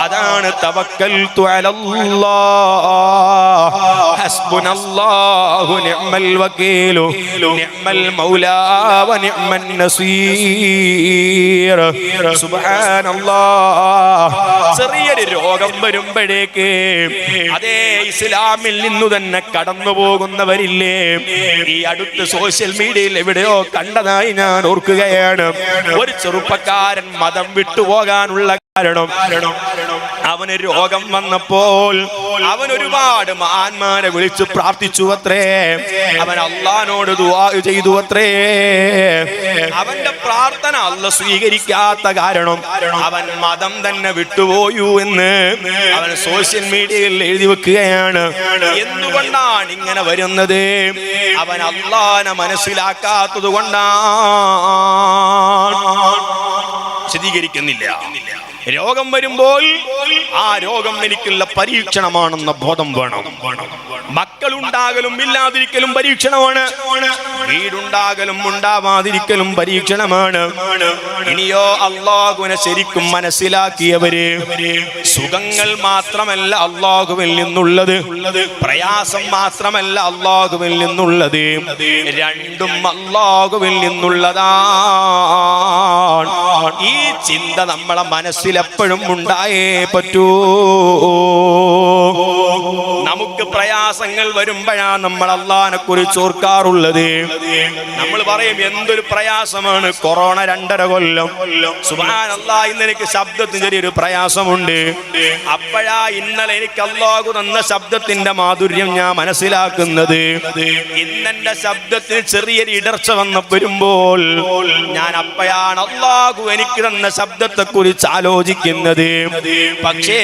അതാണ് തവക്കൽ ചെറിയൊരു രോഗം വരുമ്പോഴേക്ക് അതേ ഇസ്ലാമിൽ നിന്നു തന്നെ കടന്നു പോകുന്നവരില്ലേ? ഈ അടുത്ത് സോഷ്യൽ മീഡിയയിൽ എവിടെയോ കണ്ടതായി ഞാൻ ഓർക്കുകയാണ്. ഒരു ചെറുപ്പക്കാരൻ മതം വിട്ടുപോകാനുള്ള അവന് രോഗം വന്നപ്പോൾ അവൻ ഒരുപാട് മഹാന്മാരെ വിളിച്ചു പ്രാർത്ഥിച്ചു അത്രേ അവൻ അള്ളഹാനോട് ചെയ്തു അത്രേ അവന്റെ പ്രാർത്ഥന അല്ല സ്വീകരിക്കാത്ത കാരണം അവൻ മതം തന്നെ വിട്ടുപോയു എന്ന് അവൻ സോഷ്യൽ മീഡിയയിൽ എഴുതി വെക്കുകയാണ്. എന്തുകൊണ്ടാണ് ഇങ്ങനെ വരുന്നത്? അവൻ അള്ളഹാനെ മനസ്സിലാക്കാത്തത് കൊണ്ടാണ്. വിശദീകരിക്കുന്നില്ല രോഗം വരുമ്പോൾ ആ രോഗം എനിക്കുള്ള പരീക്ഷണമാണെന്ന ബോധം വേണം. മക്കളുണ്ടാകലും ഇല്ലാതിരിക്കലും പരീക്ഷണമാണ്. വീടുണ്ടാകലും ഉണ്ടാവാതിരിക്കലും പരീക്ഷണമാണ്. ഇനിയോ അള്ളാഹുവിനെ ശരിക്കും മനസ്സിലാക്കിയവര് സുഖങ്ങൾ മാത്രമല്ല അള്ളാഹുവിൽ നിന്നുള്ളത് പ്രയാസം മാത്രമല്ല അള്ളാഹുവിൽ നിന്നുള്ളത്. രണ്ടും അള്ളാഹുവിൽ നിന്നുള്ളതാണ്. ഈ ചിന്ത നമ്മളെ മനസ്സിലെപ്പോഴും ഉണ്ടായേ പറ്റൂ. നമുക്ക് പ്രയാസങ്ങൾ വരുമ്പോഴാണ് നമ്മൾ അള്ളഹാനെ കുറിച്ച് ഓർക്കാറുള്ളത്. നമ്മൾ പറയും എന്തൊരു പ്രയാസമാണ്. കൊറോണ രണ്ടര കൊല്ലം. സുബാൻ അള്ളാ ഇന്ന് എനിക്ക് ശബ്ദത്തിന് ചെറിയൊരു പ്രയാസമുണ്ട്. അപ്പോഴാ ഇന്നലെ എനിക്ക് അള്ളാഹു തന്ന ശബ്ദത്തിന്റെ മാധുര്യം ഞാൻ മനസ്സിലാക്കുന്നത്. ഇന്നെന്റെ ശബ്ദത്തിന് ചെറിയൊരു ഇടർച്ച വന്ന വരുമ്പോൾ ഞാൻ അപ്പോഴാണ് അള്ളാഹു എനിക്ക് തന്ന ശബ്ദത്തെ കുറിച്ച് ആലോചിക്കുന്നത്. പക്ഷേ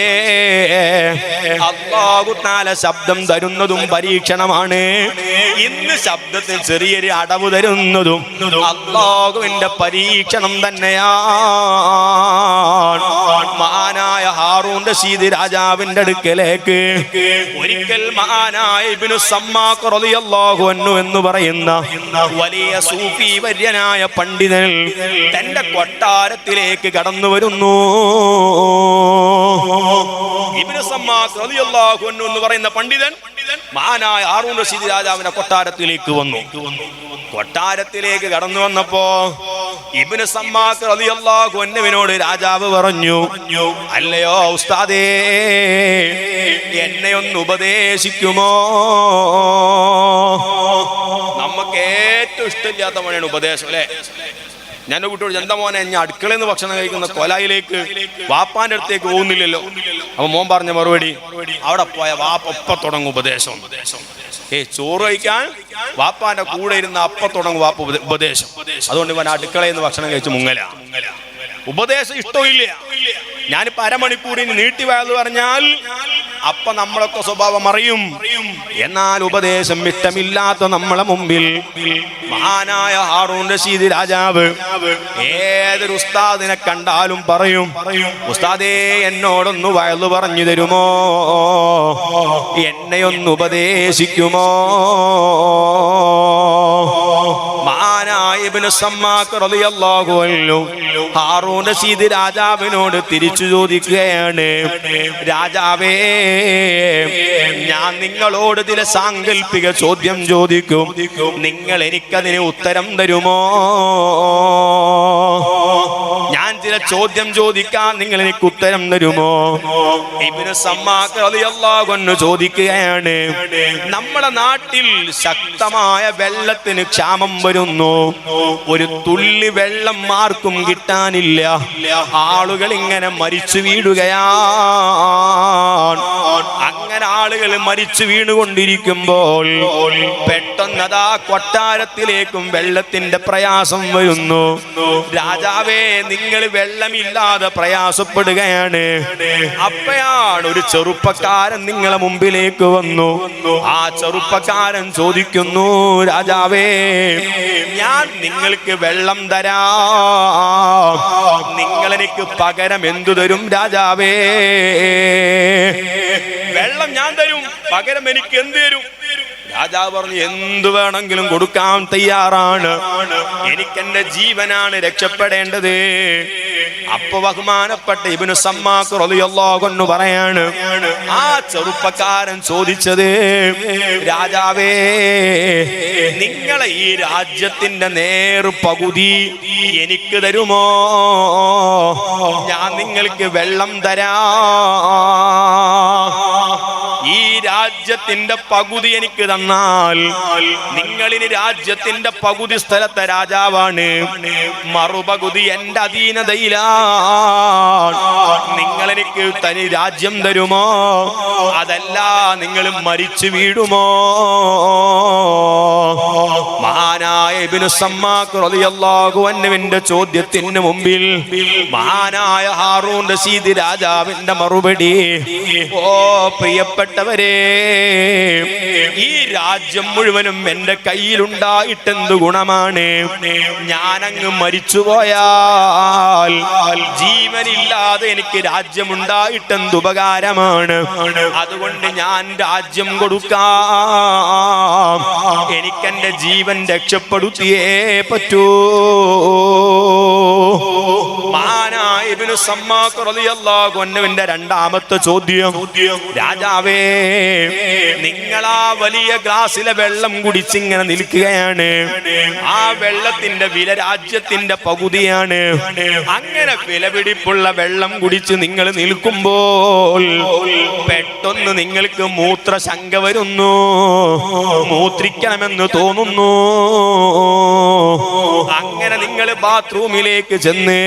അള്ളാഹു താല ശബ്ദം തരുന്നതും പരീക്ഷണമാണ്. ഇന്ന് ശബ്ദത്തിൽ ചെറിയൊരു അടവ് തരുന്നതും അള്ളാഹുവിന്റെ പരീക്ഷണം തന്നെയാണ്. മഹാനായ ഹാറൂന്റെ റഷീദ് രാജാവിന്റെ അടുക്കലേക്ക് ഒരിക്കൽ മഹാനായ ഇബ്നു അൻഹു എന്ന് പറയുന്ന വലിയ സൂഫി വര്യനായ പണ്ഡിതൻ തന്റെ കൊട്ടാരത്തിലേക്ക് കടന്നു വരുന്നു. ഇബ്നു സമ്മാഖ് റളിയല്ലാഹു അൻഹു പറയുന്ന പണ്ഡിതൻ മഹാനായ ആറൂൺ റഷീദ് രാജാവിനെ കൊട്ടാരത്തിലേക്ക് വന്നു. കൊട്ടാരത്തിലേക്ക് കടന്നു വന്നപ്പോ ഇബിന് സമ്മാക്ക് രാജാവ് പറഞ്ഞു അല്ലയോ ഉസ്താദേ എന്നെ ഒന്ന് ഉപദേശിക്കുമോ? നമുക്ക് ഏറ്റവും ഇഷ്ടമില്ലാത്ത പണിയാണ് ഉപദേശം അല്ലേ? ഞാൻ കുട്ടിയോട് എന്താ മോനെ ഞാൻ അടുക്കളയിൽ നിന്ന് ഭക്ഷണം കഴിക്കുന്ന കൊലായിലേക്ക് വാപ്പാന്റെ അടുത്തേക്ക് പോകുന്നില്ലല്ലോ. അപ്പൊ മോൻ പറഞ്ഞ മറുപടി അവിടെ പോയ വാപ്പ തുടങ്ങും ഉപദേശം. ഏ ചോറ് കഴിക്കാൻ വാപ്പാന്റെ കൂടെ ഇരുന്ന അപ്പ തുടങ്ങും വാപ്പ ഉപദേശം. അതുകൊണ്ട് ഇവൻ അടുക്കളയിൽ നിന്ന് ഭക്ഷണം കഴിച്ച് മുങ്ങല. ഉപദേശം ഇഷ്ടമില്ല ഞാനിപ്പോ അരമണിക്കൂറിന് നീട്ടി വയത് പറഞ്ഞാൽ അപ്പൊ നമ്മളൊക്കെ സ്വഭാവം അറിയും. എന്നാൽ ഉപദേശം ഇഷ്ടമില്ലാത്ത നമ്മളെ മുമ്പിൽ മഹാനായ ഹാറൂൺ റഷീദ് രാജാവ് ഏതൊരു ഉസ്താദിനെ കണ്ടാലും പറയും ഉസ്താദേ എന്നോടൊന്ന് വയലു പറഞ്ഞു തരുമോ? എന്നെ ഒന്ന് ഉപദേശിക്കുമോ? റഷീദ് രാജാവിനോട് തിരിച്ചു ചോദിക്കുകയാണ് രാജാവേ ഞാൻ നിങ്ങളോട് ചില സാങ്കല്പിക ചോദ്യം ചോദിക്കും. നിങ്ങൾ എനിക്കതിന് ഉത്തരം തരുമോ? ചില ചോദ്യം ചോദിക്കാൻ നിങ്ങൾ എനിക്ക് ഉത്തരം തരുമോ? ഇബിന് ചോദിക്കുകയാണ് നമ്മുടെ നാട്ടിൽ ശക്തമായ വെള്ളത്തിന് ക്ഷാമം വരുന്നു. ഒരു തുള്ളി വെള്ളം ആർക്കും കിട്ടാനില്ല. ആളുകൾ ഇങ്ങനെ മരിച്ചു വീഴുകയാണ്. ആളുകൾ മരിച്ചു വീണുകൊണ്ടിരിക്കുമ്പോൾ പെട്ടെന്നതാ കൊട്ടാരത്തിലേക്കും വെള്ളത്തിന്റെ പ്രയാസം വരുന്നു. രാജാവേ നിങ്ങൾ വെള്ളമില്ലാതെ പ്രയാസപ്പെടുകയാണ്. അപ്പയാണ് ഒരു ചെറുപ്പക്കാരൻ നിങ്ങളെ മുമ്പിലേക്ക് വന്നു. ആ ചെറുപ്പക്കാരൻ ചോദിക്കുന്നു രാജാവേ നിങ്ങൾക്ക് വെള്ളം തരാം. നിങ്ങൾ എനിക്ക് പകരം എന്തു തരും രാജാവേ? വെള്ളം ഞാൻ തരും പകരം എനിക്ക് എന്ത് തരും? രാജാവ് പറഞ്ഞു എന്തു വേണമെങ്കിലും കൊടുക്കാൻ തയ്യാറാണ്. എനിക്ക് എന്റെ ജീവനാണ് രക്ഷപ്പെടേണ്ടത്. അപ്പൊ ബഹുമാനപ്പെട്ട ഇബിനു സമ്മാക്ക് റളിയല്ലാഹു പറയാണ് ആ ചെറുപ്പക്കാരൻ ചോദിച്ചത് രാജാവേ നിങ്ങളെ ഈ രാജ്യത്തിന്റെ നേർ പകുതി എനിക്ക് തരുമോ? ഞാൻ നിങ്ങൾക്ക് വെള്ളം തരാ. ഈ രാജ്യത്തിന്റെ പകുതി എനിക്ക് തന്നാൽ നിങ്ങളിന് രാജ്യത്തിന്റെ പകുതി സ്ഥലത്തെ രാജാവാണ്. മറുപകുതി എന്റെ അധീനതയിലാണ്. നിങ്ങൾ എനിക്ക് തനി രാജ്യം തരുമോ? അതല്ല നിങ്ങൾ മരിച്ചു വീടുമോ ഇബ്നു സമ്മാക്ക് റളിയല്ലാഹു അൻഹുവിന്റെ ചോദ്യത്തിന് മുമ്പിൽ മഹാനായ ഹാറൂൻ റഷീദ് രാജാവിന്റെ മറുപടി ഓ പ്രിയപ്പെട്ടവരെ ഈ രാജ്യം മുഴുവനും എന്റെ കയ്യിലുണ്ടായിട്ടെന്ത് ഗുണമാണ്? ഞാനങ്ങ് മരിച്ചുപോയാൽ ജീവനില്ലാതെ എനിക്ക് രാജ്യമുണ്ടായിട്ടെന്ത് ഉപകാരമാണ്? അതുകൊണ്ട് ഞാൻ രാജ്യം കൊടുക്കാം. എനിക്കെന്റെ ജീവൻ രക്ഷപ്പെടുത്തിയേ പറ്റൂ. മഹാനായ ഇബ്നു സമ്മാക്ക് റളിയല്ലാഹു അൻഹുവിന്റെ രണ്ടാമത്തെ ചോദ്യം. രാജാവേ നിങ്ങളാ വലിയ ഗ്ലാസ്സിലെ വെള്ളം കുടിച്ചിങ്ങനെ നിൽക്കുകയാണ്. ആ വെള്ളത്തിന്റെ വില രാജ്യത്തിന്റെ പകുതിയാണ്. അങ്ങനെ വിലപിടിപ്പുള്ള വെള്ളം കുടിച്ച് നിങ്ങൾ നിൽക്കുമ്പോൾ പെട്ടെന്ന് നിങ്ങൾക്ക് മൂത്രശങ്ക വരുന്നു. മൂത്രിക്കണമെന്ന് തോന്നുന്നു. അങ്ങനെ നിങ്ങൾ ബാത്റൂമിലേക്ക് ചെന്ന്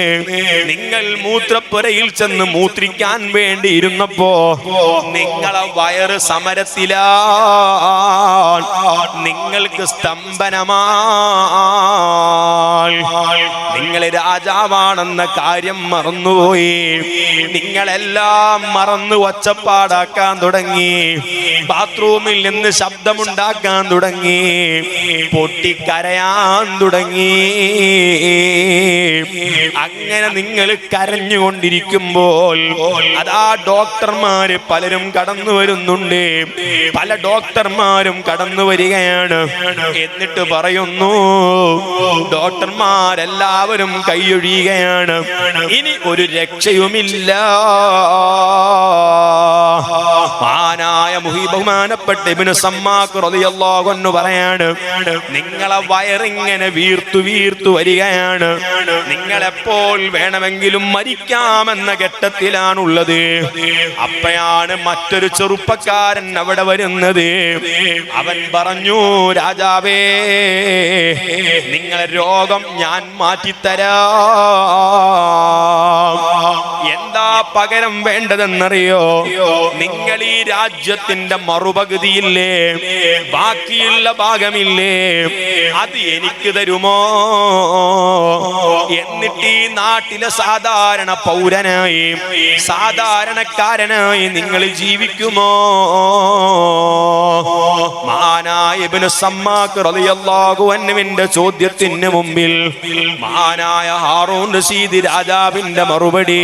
നിങ്ങൾ മൂത്രപ്പുരയിൽ ചെന്ന് മൂത്രിക്കാൻ വേണ്ടി ഇരുന്നപ്പോ നിങ്ങളെ വയറ് സമരത്തില നിങ്ങൾക്ക് സ്തംഭനമാ നിങ്ങൾ രാജാവാണെന്ന കാര്യം മറന്നുപോയി. നിങ്ങളെല്ലാം മറന്നു ഒച്ചപ്പാടാക്കാൻ തുടങ്ങി. ബാത്റൂമിൽ നിന്ന് ശബ്ദമുണ്ടാക്കാൻ തുടങ്ങി. പൊട്ടിക്കരയാൻ തുടങ്ങി. അങ്ങനെ നിങ്ങൾ കരഞ്ഞുകൊണ്ടിരിക്കുമ്പോൾ അതാ ഡോക്ടർമാര് പലരും കടന്നു വരുന്നുണ്ട്. പല ഡോക്ടർമാരും കടന്നു വരികയാണ്. എന്നിട്ട് പറയുന്നു ഡോക്ടർമാരെല്ലാവരും കൈയൊഴിയുകയാണ്. ഇനി ഒരു രക്ഷയുമില്ല. മാനായ മുഹി ബഹുമാനപ്പെട്ട ഇബ്നു സമ്മാക്ക് റളിയല്ലാഹു അൻഹു പറയാണ് നിങ്ങളെ വയറിങ്ങനെ വീർത്തു വീർത്തു വരികയാണ്. നിങ്ങളെപ്പോൾ വേണമെങ്കിലും മരിക്കാമെന്ന ഘട്ടത്തിലാണുള്ളത്. അപ്പയാണ് മറ്റൊരു ചെറുപ്പക്കാരൻ അവിടെ വരുന്നത്. അവൻ പറഞ്ഞു രാജാവേ നിങ്ങളെ രോഗം ഞാൻ മാറ്റിത്തരാം. പകരം വേണ്ടതെന്നറിയോ? നിങ്ങൾ ഈ രാജ്യത്തിന്റെ മറുപകുതിയില്ലേ? ബാക്കിയുള്ള ഭാഗമില്ലേ? അത് എനിക്ക് തരുമോ? എന്നിട്ട് ഈ നാട്ടിലെ സാധാരണ പൗരനായി സാധാരണക്കാരനായി നിങ്ങൾ ജീവിക്കുമോ? അൻഹുവിന്റെ ചോദ്യത്തിന് മുമ്പിൽ മാനായ ഹാറൂൺ റഷീദ് രാജാവിന്റെ മറുപടി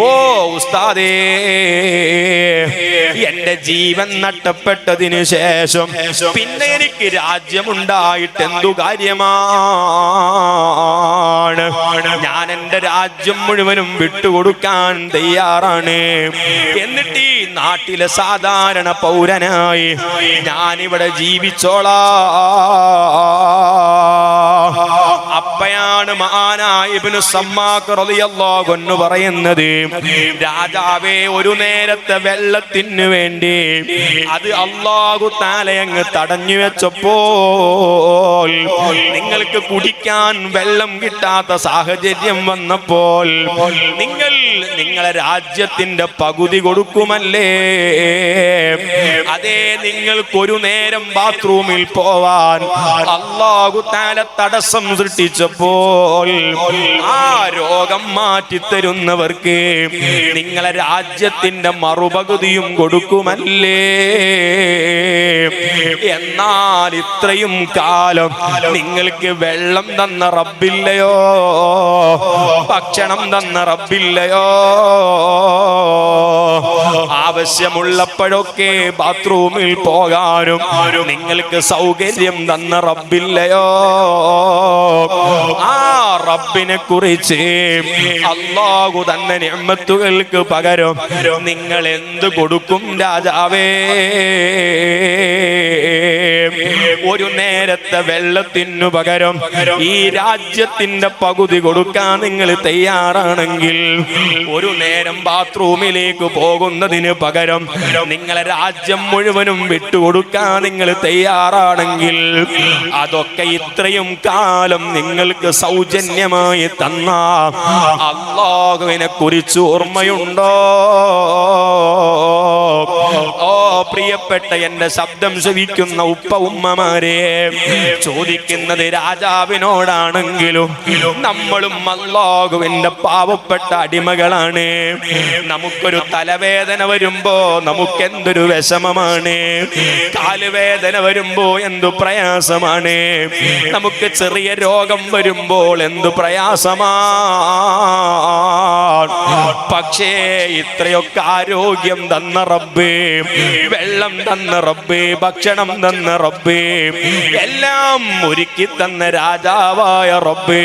ഓ ഉസ്താദേ. എന്റെ ജീവൻ നഷ്ടപ്പെട്ടതിന് ശേഷം പിന്നെ എനിക്ക് രാജ്യമുണ്ടായിട്ട് എന്തു കാര്യമാണ്? ഞാൻ എന്റെ രാജ്യം മുഴുവനും വിട്ടുകൊടുക്കാൻ തയ്യാറാണ്. എന്നിട്ട് ഈ നാട്ടിലെ സാധാരണ പൗരനായി ഞാനിവിടെ ജീവിച്ചോളാ. അപ്പയാണ് മഹാനായ ഇബ്നു സമ്മാഖ് റളിയല്ലാഹു അൻഹു പറയുന്നത് രാജാവേ ഒരു നേരത്തെ വെള്ളത്തിന് വേണ്ടി അത് അള്ളാഹു താലയങ്ങ് തടഞ്ഞു വെച്ചപ്പോൾ നിങ്ങൾക്ക് കുടിക്കാൻ വെള്ളം കിട്ടാത്ത സാഹചര്യം വന്നപ്പോൾ നിങ്ങൾ നിങ്ങളെ രാജ്യത്തിന്റെ പകുതി കൊടുക്കുമല്ലേ? അതേ നിങ്ങൾക്കൊരു നേരം ബാത്റൂമിൽ പോവാൻ അള്ളാഹു താല തടസ്സം സൃഷ്ടിച്ചപ്പോൾ ആ രോഗം മാറ്റിത്തരുന്നവർക്ക് നിങ്ങളെ രാജ്യത്തിന്റെ മറുപകുതിയും കൊടുക്കുമല്ലേ? എന്നാൽ ഇത്രയും കാലം നിങ്ങൾക്ക് വെള്ളം തന്ന റബ്ബില്ലയോ? ഭക്ഷണം തന്ന റബ്ബില്ലയോ? ആവശ്യമുള്ളപ്പോഴൊക്കെ ബാത്റൂമിൽ പോകാനും നിങ്ങൾക്ക് സൗകര്യം തന്ന റബ്ബില്ലയോ? ആ റബ്ബിനെ കുറിച്ച് അള്ളാഹു തന്നെ നിഅമത്തുകൾക്ക് പകരം നിങ്ങൾ എന്ത് കൊടുക്കും രാജാവേ? ഒരു നേരത്തെ വെള്ളത്തിനു പകരം ഈ രാജ്യത്തിന്റെ പകുതി കൊടുക്കാൻ നിങ്ങൾ തയ്യാറാണെങ്കിൽ ഒരു നേരം ബാത്റൂമിലേക്ക് പോകുന്നതിന് പകരം നിങ്ങളെ രാജ്യം മുഴുവനും വിട്ടുകൊടുക്കാൻ നിങ്ങൾ തയ്യാറാണെങ്കിൽ അതൊക്കെ ഇത്രയും കാലം നിങ്ങൾക്ക് സൗജന്യമായി തന്ന അള്ളാഹുവിനെ കുറിച്ച് ഓർമ്മയുണ്ടോ? പ്രിയപ്പെട്ട എന്റെ ശബ്ദം ശ്രവിക്കുന്ന ഉപ്പ ഉമ്മമാരെ ചോദിക്കുന്നത് രാജാവിനോടാണെങ്കിലും നമ്മളും അള്ളാഹുവിന്റെ പാവപ്പെട്ട അടിമകളാണ്. നമുക്കൊരു തലവേദന വരുമ്പോ നമുക്ക് എന്തൊരു വിഷമമാണ്? കാലുവേദന വരുമ്പോ എന്തു പ്രയാസമാണ്? നമുക്ക് ചെറിയ രോഗം വരുമ്പോൾ എന്തു പ്രയാസമാണ്? പക്ഷേ ഇത്രയൊക്കെ ആരോഗ്യം തന്ന റബ്ബേ വെള്ളം തന്ന റബ്ബേ ഭക്ഷണം തന്ന റബ്ബേ എല്ലാം ഒരുക്കി തന്ന രാജാവായ റബ്ബേ.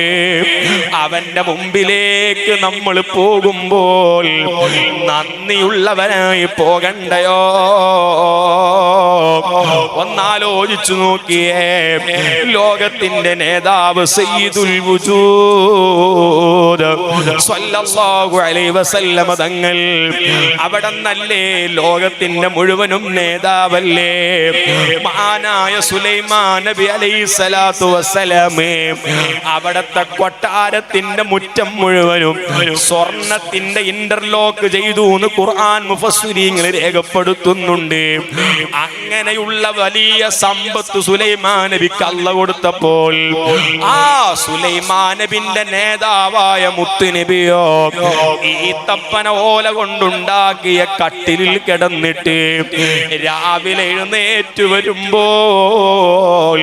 അവന്റെ മുമ്പിലേക്ക് നമ്മൾ പോകുമ്പോൾ നന്ദിയുള്ളവനായി പോകണ്ടയോ? ഒന്നാലോചിച്ചു നോക്കിയേ. ലോകത്തിന്റെ നേതാവ് സയ്യിദുൽ അലൈഹി വസല്ലമ തങ്ങൾ. അവിടെ നല്ലേ ലോകത്തിന്റെ മുഴുവനും നേതാവല്ലേ? മഹാനായ സുലൈമാൻ നബി അലൈഹി സ്വലാത്തു വസ്സലാമേ അവിടത്തെ കൊട്ടാരത്തിന്റെ മുറ്റം മുഴുവനും സ്വർണത്തിന്റെ ഇന്റർലോക്ക് ചെയ്തു എന്ന് ഖുർആൻ മുഫസ്സുരീങ്ങൾ രേഖപ്പെടുത്തുന്നുണ്ട്. അങ്ങനെയുള്ള വലിയ സമ്പത്ത് സുലൈമാൻ നബിക്ക് അല്ല കൊടുത്തപ്പോൾ ആ സുലൈമാൻ നബിന്റെ നേതാവായ മുത്തുനബിയോ ഈ തപ്പന ഓല കൊണ്ടുണ്ടാക്കിയ കട്ടിലിൽ കിടന്നിട്ട് രാവിലെ എഴുന്നേറ്റ് വരുമ്പോൾ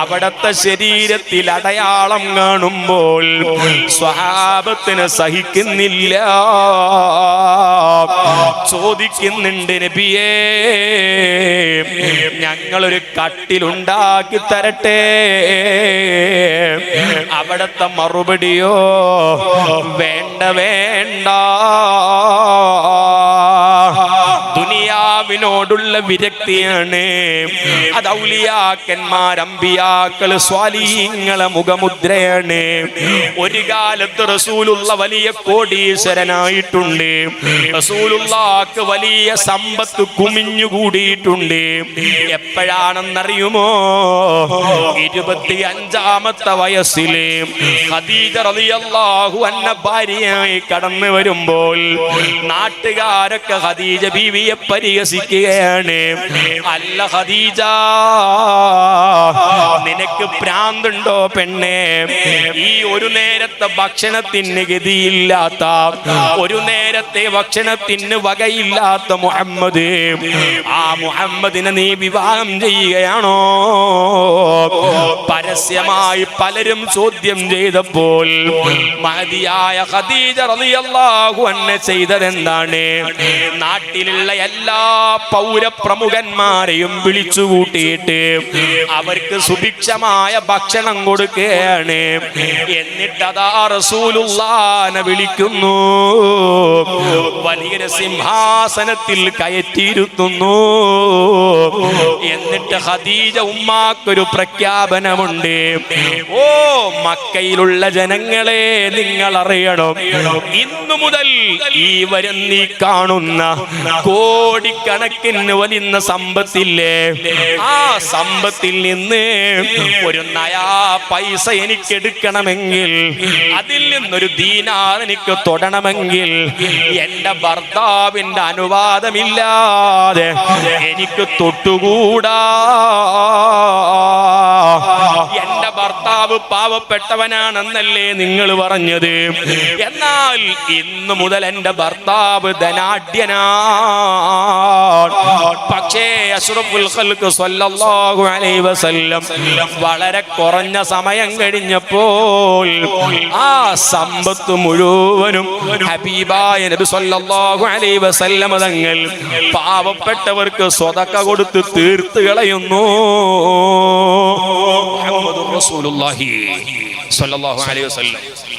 അവിടത്തെ ശരീരത്തിൽ അടയാളം കാണുമ്പോൾ സ്വഭാവത്തിന് സഹിക്കുന്നില്ല. ചോദിക്കുന്നുണ്ട് നബിയേ ഞങ്ങളൊരു കട്ടിലുണ്ടാക്കി തരട്ടെ. അവിടത്തെ മറുപടിയോ വേണ്ട വേണ്ട. ദുനിയാവിനോടുള്ള വിരക്തിയാണ്. അത് ഔലിയാക്കന്മാർ അമ്പിയാക്കൾ സ്വാലീങ്ങളെ മുഖമുദ്രയാണ്. ഒരു കാലത്ത് റസൂലുള്ള വലിയ കോടീശ്വരനായിട്ടുണ്ട്. റസൂലുള്ളാക്ക് വലിയ സമ്പത്ത് കുമിഞ്ഞുകൂടിയിട്ടുണ്ട് എപ്പോഴാണെന്നറിയുമോ? ഇരുപത്തി അഞ്ചാമത്തെ വയസ്സിലെ ഖദീജ റളിയല്ലാഹു അന്ന ഭാര്യയായി കടന്നു വരുമ്പോൾ നാട്ടുകാരൊക്കെ ഖദീജ ബീവിയെ പരിഹസിക്കുകയാണ് അല്ല ഹദീജ നിനക്ക് പ്രാന്തുണ്ടോ പെണ്ണെ? ഈ ഒരു നേരത്തെ ഭക്ഷണത്തിന് ഗതിയില്ലാത്ത ഒരു നേരത്തെ ഭക്ഷണത്തിന് വകയില്ലാത്ത മുഹമ്മദ് ആ മുഹമ്മദിനെ നീ വിവാഹം ചെയ്യുകയാണോ? പരസ്യമായി പലരും ചോദ്യം ചെയ്തപ്പോൾ മഹതിയായ ഖദീജ റളിയല്ലാഹു അൻഹ ചെയ്തതെന്താണ്? നാട്ടിലുള്ള എല്ലാ പൗരപ്രമുഖന്മാരെയും വിളിച്ചുകൂട്ടിയിട്ട് അവർക്ക് സുഭിക്ഷമായ ഭക്ഷണം കൊടുക്കുകയാണ്. എന്നിട്ടതാ റസൂലുള്ളാനെ വിളിക്കുന്നു. വലിയ സിംഹാസനത്തിൽ കയറ്റിയിരുത്തുന്നു. എന്നിട്ട് ഹദീജ ഉമ്മാക്കൊരു പ്രഖ്യാപനമുണ്ട്. ഓ മക്കയിലുള്ള ജനങ്ങളെ നിങ്ങൾ അറിയണം ഇന്നു മുതൽ ഈ ഈ കാണുന്ന കോടിക്കണക്കിന് വലിയ സമ്പത്തില്ലേ? ആ സമ്പത്തിൽ നിന്ന് ഒരു നയാ പൈസ എനിക്ക് എടുക്കണമെങ്കിൽ അതിൽ നിന്നൊരു ദീനാർ എനിക്ക് തൊടണമെങ്കിൽ എന്റെ ഭർത്താവിന്റെ അനുവാദമില്ലാതെ എനിക്ക് തൊട്ടുകൂടാ. എന്റെ ഭർത്താവ് പാവപ്പെട്ടവനാണെന്നല്ലേ നിങ്ങൾ പറഞ്ഞത്? എന്നാൽ ഇന്നു മുതൽ എന്റെ ഭർത്താവ് ധനാഢ്യനാണ് പക്ഷേ അഷ്റഫുൽ ഖൽഖ് സ്വല്ലല്ലാഹു അലൈഹി വസല്ലം വളരെ കുറഞ്ഞ സമയം കഴിഞ്ഞപ്പോൾ ആ സമ്പത്ത് മുഴുവനും ഹബീബായ നബി സല്ലല്ലാഹു അലൈഹി വസല്ലമ തങ്ങൾ പാവപ്പെട്ടവർക്ക് സ്വതക്ക കൊടുത്ത് തീർത്ത് കളയുന്നു. റസൂലുള്ളാഹി സ്വല്ലല്ലാഹു അലൈഹി വസല്ലം.